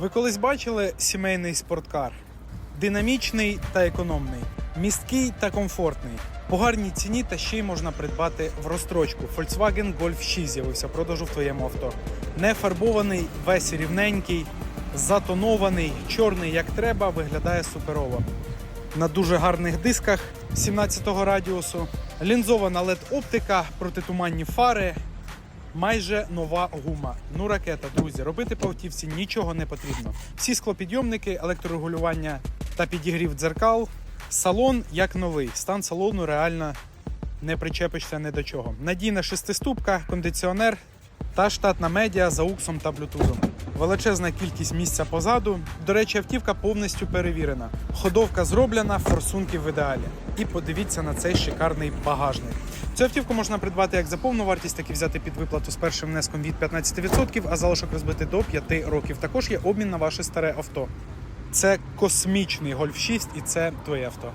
Ви колись бачили сімейний спорткар? Динамічний та економний, місткий та комфортний. По гарній ціні та ще й можна придбати в розстрочку. Volkswagen Golf 6 з'явився продажу в твоєму авто. Не фарбований, весь рівненький, затонований, чорний як треба, виглядає суперово. На дуже гарних дисках 17-го радіусу, лінзована LED оптика, протитуманні фари, майже нова гума. Ну, ракета, друзі, робити по автівці нічого не потрібно. Всі склопідйомники, електрорегулювання та підігрів дзеркал. Салон як новий. Стан салону реально не причепишся ні до чого. Надійна шестиступка, кондиціонер та штатна медіа за уксом та блютузом. Величезна кількість місця позаду. До речі, автівка повністю перевірена. Ходовка зроблена, форсунки в ідеалі. І подивіться на цей шикарний багажник. Цю автівку можна придбати як за повну вартість, так і взяти під виплату з першим внеском від 15%, а залишок розбити до 5 років. Також є обмін на ваше старе авто. Це космічний Golf 6 і це твоє авто.